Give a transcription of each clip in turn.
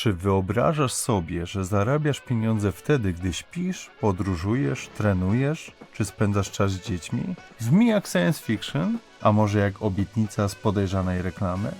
Czy wyobrażasz sobie, że zarabiasz pieniądze wtedy, gdy śpisz, podróżujesz, trenujesz, czy spędzasz czas z dziećmi? Brzmi jak science fiction, a może jak obietnica z podejrzanej reklamy?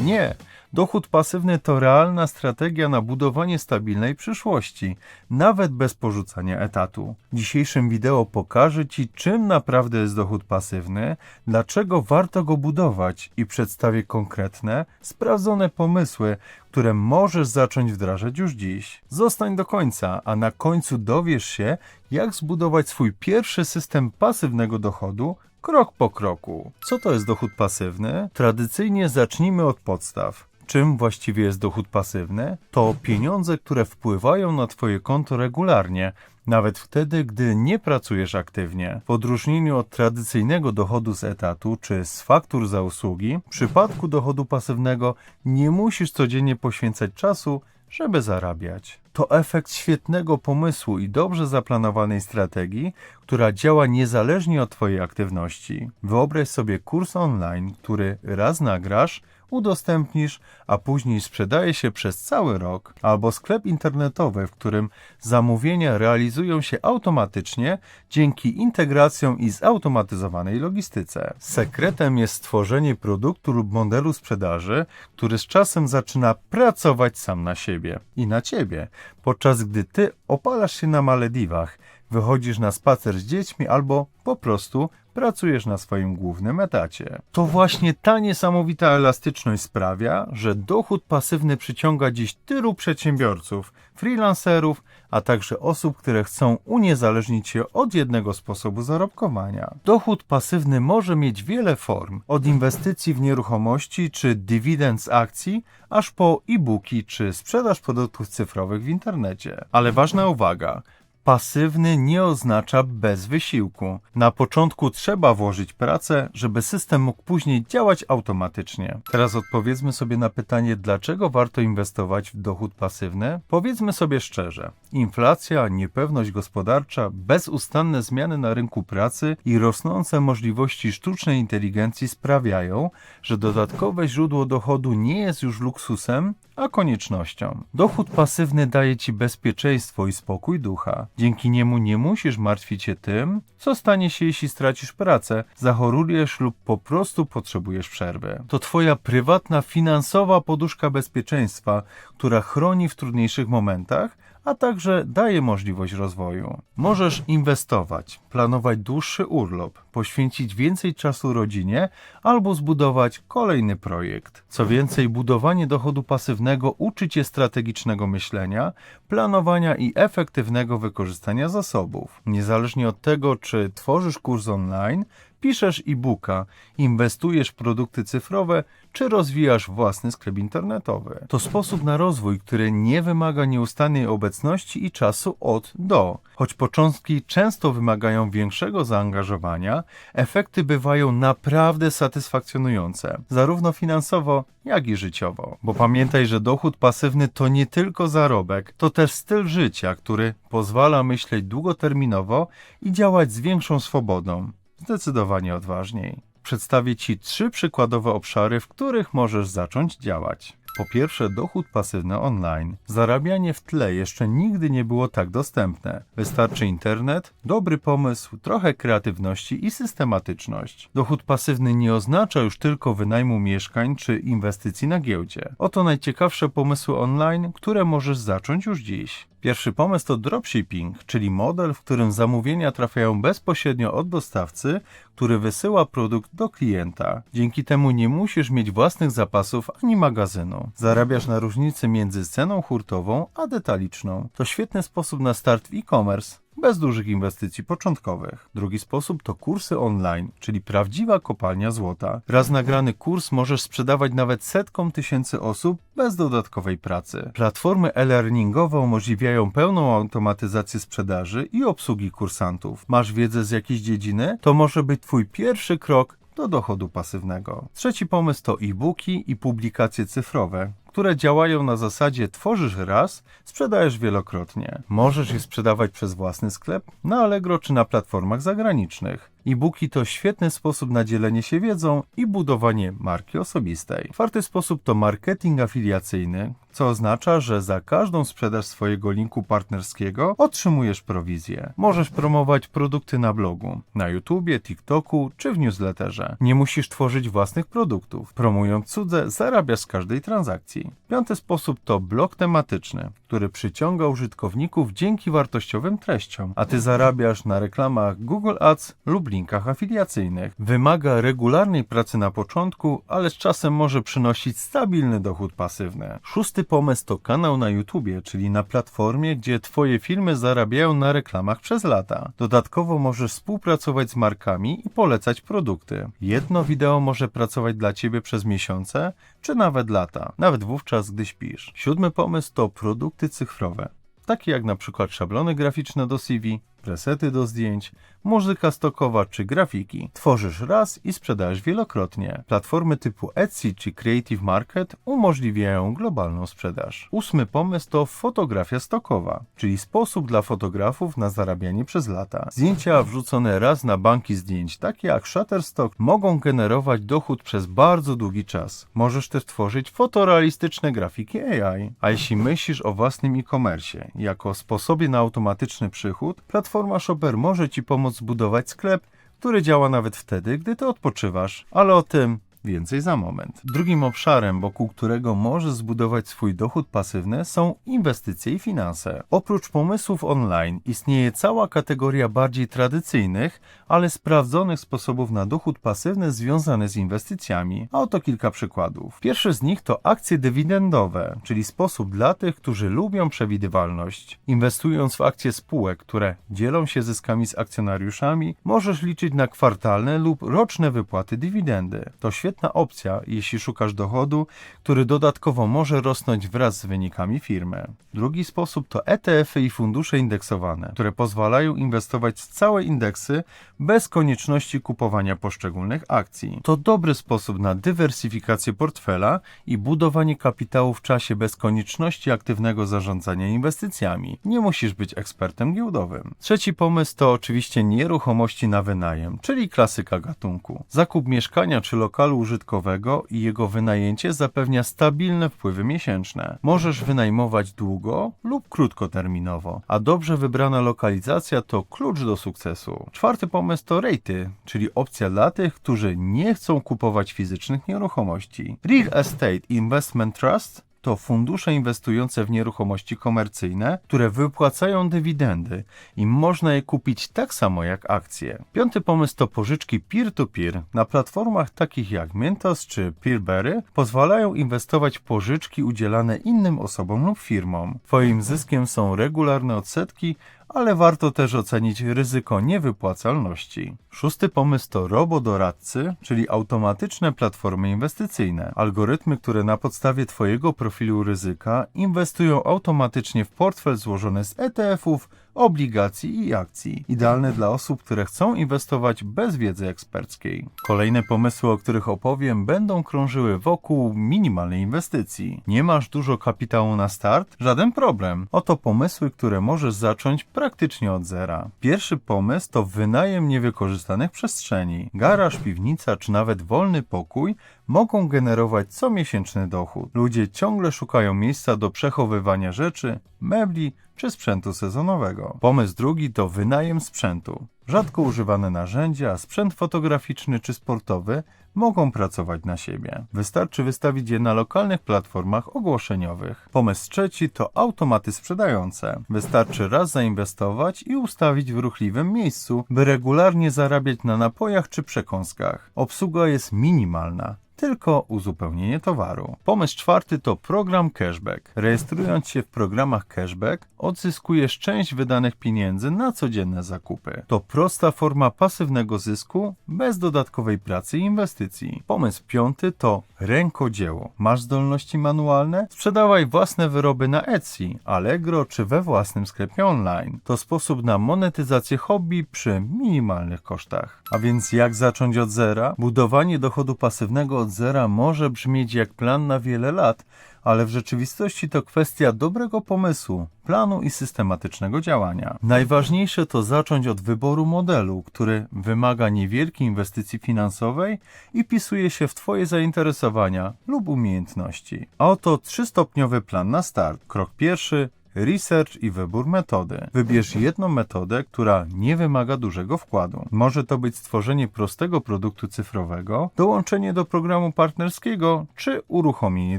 Nie. Dochód pasywny to realna strategia na budowanie stabilnej przyszłości, nawet bez porzucania etatu. W dzisiejszym wideo pokażę Ci, czym naprawdę jest dochód pasywny, dlaczego warto go budować i przedstawię konkretne, sprawdzone pomysły, które możesz zacząć wdrażać już dziś. Zostań do końca, a na końcu dowiesz się, jak zbudować swój pierwszy system pasywnego dochodu krok po kroku. Co to jest dochód pasywny? Tradycyjnie zacznijmy od podstaw. Czym właściwie jest dochód pasywny? To pieniądze, które wpływają na Twoje konto regularnie, nawet wtedy, gdy nie pracujesz aktywnie. W odróżnieniu od tradycyjnego dochodu z etatu czy z faktur za usługi, w przypadku dochodu pasywnego nie musisz codziennie poświęcać czasu, żeby zarabiać. To efekt świetnego pomysłu i dobrze zaplanowanej strategii, która działa niezależnie od Twojej aktywności. Wyobraź sobie kurs online, który raz nagrasz, udostępnisz, a później sprzedaje się przez cały rok, albo sklep internetowy, w którym zamówienia realizują się automatycznie dzięki integracjom i zautomatyzowanej logistyce. Sekretem jest stworzenie produktu lub modelu sprzedaży, który z czasem zaczyna pracować sam na siebie i na ciebie, podczas gdy ty opalasz się na Malediwach, wychodzisz na spacer z dziećmi albo po prostu pracujesz na swoim głównym etacie. To właśnie ta niesamowita elastyczność sprawia, że dochód pasywny przyciąga dziś tylu przedsiębiorców, freelancerów, a także osób, które chcą uniezależnić się od jednego sposobu zarobkowania. Dochód pasywny może mieć wiele form, od inwestycji w nieruchomości czy dywidend z akcji, aż po e-booki czy sprzedaż produktów cyfrowych w internecie. Ale ważna uwaga, Pasywny nie oznacza bez wysiłku. Na początku trzeba włożyć pracę, żeby system mógł później działać automatycznie. Teraz odpowiedzmy sobie na pytanie, dlaczego warto inwestować w dochód pasywny? Powiedzmy sobie szczerze. Inflacja, niepewność gospodarcza, bezustanne zmiany na rynku pracy i rosnące możliwości sztucznej inteligencji sprawiają, że dodatkowe źródło dochodu nie jest już luksusem, a koniecznością. Dochód pasywny daje ci bezpieczeństwo i spokój ducha. Dzięki niemu nie musisz martwić się tym, co stanie się, jeśli stracisz pracę, zachorujesz lub po prostu potrzebujesz przerwy. To twoja prywatna finansowa poduszka bezpieczeństwa, która chroni w trudniejszych momentach, a także daje możliwość rozwoju. Możesz inwestować, planować dłuższy urlop, poświęcić więcej czasu rodzinie albo zbudować kolejny projekt. Co więcej, budowanie dochodu pasywnego uczy cię strategicznego myślenia, planowania i efektywnego wykorzystania zasobów. Niezależnie od tego, czy tworzysz kurs online, piszesz e-booka, inwestujesz w produkty cyfrowe, czy rozwijasz własny sklep internetowy. To sposób na rozwój, który nie wymaga nieustannej obecności i czasu od do. Choć początki często wymagają większego zaangażowania, efekty bywają naprawdę satysfakcjonujące, zarówno finansowo, jak i życiowo. Bo pamiętaj, że dochód pasywny to nie tylko zarobek, to też styl życia, który pozwala myśleć długoterminowo i działać z większą swobodą zdecydowanie odważniej. Przedstawię Ci trzy przykładowe obszary, w których możesz zacząć działać. Po pierwsze, dochód pasywny online. Zarabianie w tle jeszcze nigdy nie było tak dostępne. Wystarczy internet, dobry pomysł, trochę kreatywności i systematyczność. Dochód pasywny nie oznacza już tylko wynajmu mieszkań czy inwestycji na giełdzie. Oto najciekawsze pomysły online, które możesz zacząć już dziś. Pierwszy pomysł to dropshipping, czyli model, w którym zamówienia trafiają bezpośrednio od dostawcy, który wysyła produkt do klienta. Dzięki temu nie musisz mieć własnych zapasów ani magazynu. Zarabiasz na różnicy między ceną hurtową a detaliczną. To świetny sposób na start w e-commerce bez dużych inwestycji początkowych. Drugi sposób to kursy online, czyli prawdziwa kopalnia złota. Raz nagrany kurs możesz sprzedawać nawet setkom tysięcy osób bez dodatkowej pracy. Platformy e-learningowe umożliwiają pełną automatyzację sprzedaży i obsługi kursantów. Masz wiedzę z jakiejś dziedziny? To może być Twój pierwszy krok do dochodu pasywnego. Trzeci pomysł to e-booki i publikacje cyfrowe które działają na zasadzie tworzysz raz, sprzedajesz wielokrotnie. Możesz je sprzedawać przez własny sklep, na Allegro czy na platformach zagranicznych. E-booki to świetny sposób na dzielenie się wiedzą i budowanie marki osobistej. Czwarty sposób to marketing afiliacyjny, co oznacza, że za każdą sprzedaż swojego linku partnerskiego otrzymujesz prowizję. Możesz promować produkty na blogu, na YouTubie, TikToku czy w newsletterze. Nie musisz tworzyć własnych produktów. Promując cudze, zarabiasz z każdej transakcji. Piąty sposób to blog tematyczny, który przyciąga użytkowników dzięki wartościowym treściom, a ty zarabiasz na reklamach Google Ads lub linkach afiliacyjnych. Wymaga regularnej pracy na początku, ale z czasem może przynosić stabilny dochód pasywny. Szósty pomysł to kanał na YouTubie, czyli na platformie, gdzie twoje filmy zarabiają na reklamach przez lata. Dodatkowo możesz współpracować z markami i polecać produkty. Jedno wideo może pracować dla ciebie przez miesiące, czy nawet lata, nawet wówczas, gdy śpisz. Siódmy pomysł to produkty cyfrowe takie jak na przykład szablony graficzne do CV, presety do zdjęć, muzyka stokowa czy grafiki. Tworzysz raz i sprzedajesz wielokrotnie. Platformy typu Etsy czy Creative Market umożliwiają globalną sprzedaż. Ósmy pomysł to fotografia stokowa, czyli sposób dla fotografów na zarabianie przez lata. Zdjęcia wrzucone raz na banki zdjęć, takie jak Shutterstock, mogą generować dochód przez bardzo długi czas. Możesz też tworzyć fotorealistyczne grafiki AI. A jeśli myślisz o własnym e-commerce jako sposobie na automatyczny przychód, platforma Shopper może Ci pomóc zbudować sklep, który działa nawet wtedy, gdy Ty odpoczywasz, ale o tym Więcej za moment. Drugim obszarem, wokół którego możesz zbudować swój dochód pasywny, są inwestycje i finanse. Oprócz pomysłów online istnieje cała kategoria bardziej tradycyjnych, ale sprawdzonych sposobów na dochód pasywny związany z inwestycjami. A oto kilka przykładów. Pierwszy z nich to akcje dywidendowe, czyli sposób dla tych, którzy lubią przewidywalność. Inwestując w akcje spółek, które dzielą się zyskami z akcjonariuszami, możesz liczyć na kwartalne lub roczne wypłaty dywidendy. To świetne świetna opcja, jeśli szukasz dochodu, który dodatkowo może rosnąć wraz z wynikami firmy. Drugi sposób to ETF-y i fundusze indeksowane, które pozwalają inwestować w całe indeksy bez konieczności kupowania poszczególnych akcji. To dobry sposób na dywersyfikację portfela i budowanie kapitału w czasie bez konieczności aktywnego zarządzania inwestycjami. Nie musisz być ekspertem giełdowym. Trzeci pomysł to oczywiście nieruchomości na wynajem, czyli klasyka gatunku. Zakup mieszkania czy lokalu użytkowego i jego wynajęcie zapewnia stabilne wpływy miesięczne. Możesz wynajmować długo lub krótkoterminowo, a dobrze wybrana lokalizacja to klucz do sukcesu. Czwarty pomysł to rejty, czyli opcja dla tych, którzy nie chcą kupować fizycznych nieruchomości. Real Estate Investment Trust to fundusze inwestujące w nieruchomości komercyjne, które wypłacają dywidendy i można je kupić tak samo jak akcje. Piąty pomysł to pożyczki peer-to-peer. Na platformach takich jak Mintos czy Peerberry pozwalają inwestować w pożyczki udzielane innym osobom lub firmom. Twoim zyskiem są regularne odsetki, ale warto też ocenić ryzyko niewypłacalności. Szósty pomysł to robodoradcy, czyli automatyczne platformy inwestycyjne. Algorytmy, które na podstawie Twojego profilu ryzyka inwestują automatycznie w portfel złożony z ETF-ów, obligacji i akcji. Idealne dla osób, które chcą inwestować bez wiedzy eksperckiej. Kolejne pomysły, o których opowiem, będą krążyły wokół minimalnej inwestycji. Nie masz dużo kapitału na start? Żaden problem. Oto pomysły, które możesz zacząć praktycznie od zera. Pierwszy pomysł to wynajem niewykorzystanych przestrzeni. Garaż, piwnica czy nawet wolny pokój mogą generować comiesięczny dochód. Ludzie ciągle szukają miejsca do przechowywania rzeczy, mebli czy sprzętu sezonowego. Pomysł drugi to wynajem sprzętu. Rzadko używane narzędzia, sprzęt fotograficzny czy sportowy mogą pracować na siebie. Wystarczy wystawić je na lokalnych platformach ogłoszeniowych. Pomysł trzeci to automaty sprzedające. Wystarczy raz zainwestować i ustawić w ruchliwym miejscu, by regularnie zarabiać na napojach czy przekąskach. Obsługa jest minimalna tylko uzupełnienie towaru. Pomysł czwarty to program cashback. Rejestrując się w programach cashback, odzyskujesz część wydanych pieniędzy na codzienne zakupy. To prosta forma pasywnego zysku bez dodatkowej pracy i inwestycji. Pomysł piąty to rękodzieło. Masz zdolności manualne? Sprzedawaj własne wyroby na Etsy, Allegro czy we własnym sklepie online. To sposób na monetyzację hobby przy minimalnych kosztach. A więc jak zacząć od zera? Budowanie dochodu pasywnego od zera może brzmieć jak plan na wiele lat, ale w rzeczywistości to kwestia dobrego pomysłu, planu i systematycznego działania. Najważniejsze to zacząć od wyboru modelu, który wymaga niewielkiej inwestycji finansowej i pisuje się w Twoje zainteresowania lub umiejętności. A oto trzystopniowy plan na start. Krok pierwszy research i wybór metody. Wybierz jedną metodę, która nie wymaga dużego wkładu. Może to być stworzenie prostego produktu cyfrowego, dołączenie do programu partnerskiego czy uruchomienie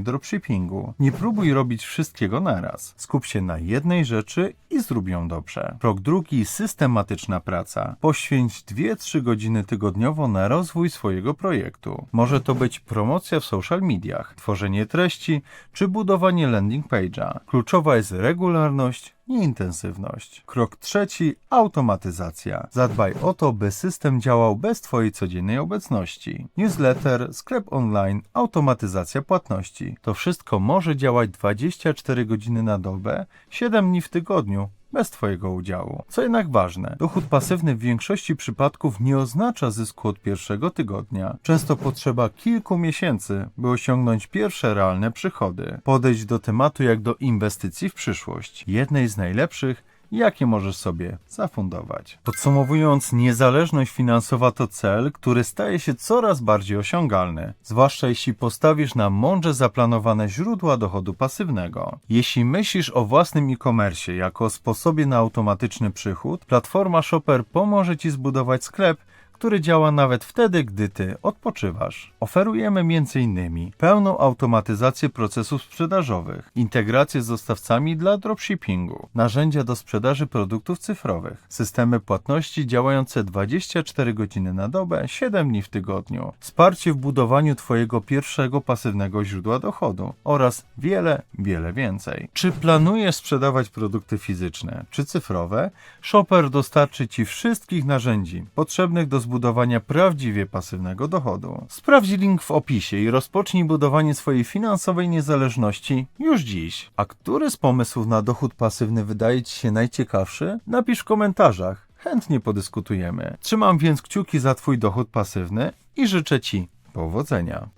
dropshippingu. Nie próbuj robić wszystkiego naraz. Skup się na jednej rzeczy i zrób ją dobrze. Krok drugi systematyczna praca. Poświęć 2-3 godziny tygodniowo na rozwój swojego projektu. Może to być promocja w social mediach, tworzenie treści czy budowanie landing page'a. Kluczowa jest regularność i intensywność. Krok trzeci automatyzacja. Zadbaj o to, by system działał bez Twojej codziennej obecności. Newsletter, sklep online, automatyzacja płatności. To wszystko może działać 24 godziny na dobę, 7 dni w tygodniu, bez Twojego udziału. Co jednak ważne, dochód pasywny w większości przypadków nie oznacza zysku od pierwszego tygodnia. Często potrzeba kilku miesięcy, by osiągnąć pierwsze realne przychody. Podejść do tematu jak do inwestycji w przyszłość. Jednej z najlepszych, jakie możesz sobie zafundować. Podsumowując, niezależność finansowa to cel, który staje się coraz bardziej osiągalny, zwłaszcza jeśli postawisz na mądrze zaplanowane źródła dochodu pasywnego. Jeśli myślisz o własnym e-commerce jako sposobie na automatyczny przychód, platforma Shopper pomoże Ci zbudować sklep, który działa nawet wtedy, gdy ty odpoczywasz. Oferujemy m.in. pełną automatyzację procesów sprzedażowych, integrację z dostawcami dla dropshippingu, narzędzia do sprzedaży produktów cyfrowych, systemy płatności działające 24 godziny na dobę, 7 dni w tygodniu, wsparcie w budowaniu Twojego pierwszego pasywnego źródła dochodu oraz wiele, wiele więcej. Czy planujesz sprzedawać produkty fizyczne czy cyfrowe? Shopper dostarczy Ci wszystkich narzędzi potrzebnych do zbudowania prawdziwie pasywnego dochodu. Sprawdź link w opisie i rozpocznij budowanie swojej finansowej niezależności już dziś. A który z pomysłów na dochód pasywny wydaje Ci się najciekawszy? Napisz w komentarzach. Chętnie podyskutujemy. Trzymam więc kciuki za Twój dochód pasywny i życzę Ci powodzenia.